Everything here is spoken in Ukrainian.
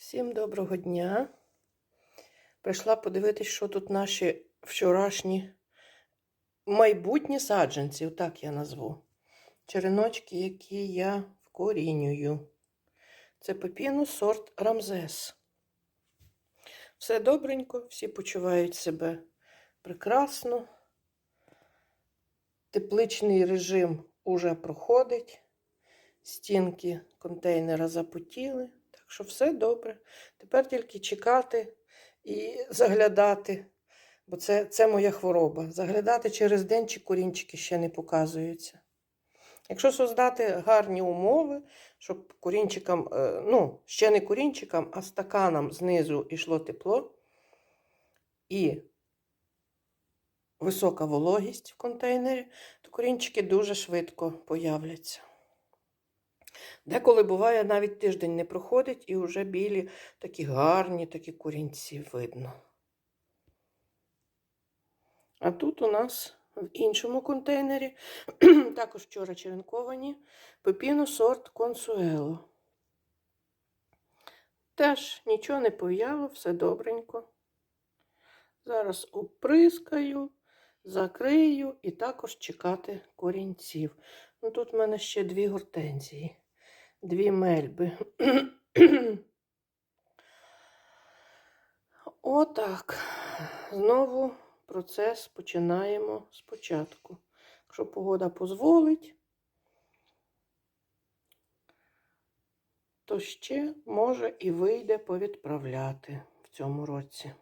Всім доброго дня. Прийшла подивитись, що тут наші вчорашні майбутні саджанці, так я назву. Череночки, які я вкорінюю. Це пепіну сорт Рамзес. Все добренько, всі почувають себе прекрасно. Тепличний режим уже проходить. Стінки контейнера запотіли. Так що все добре. Тепер тільки чекати і заглядати, бо це, це моя хвороба. Заглядати через день, чи корінчики ще не показуються. Якщо создати гарні умови, щоб корінчикам, е, ну, ще не корінчикам, а стаканам знизу йшло тепло і висока вологість в контейнері, то корінчики дуже швидко появляться. Деколи буває, навіть тиждень не проходить, і вже білі такі гарні, такі корінці видно. А тут у нас в іншому контейнері, також вчора черенковані, пепіно сорт консуело. Теж нічого не пов'яло, все добренько. Зараз оприскаю, закрию і також чекати корінців. Ну, тут в мене ще дві гортензії, дві мельби. Отак. Знову процес починаємо спочатку. Якщо погода дозволить, то ще може і вийде повідправляти в цьому році.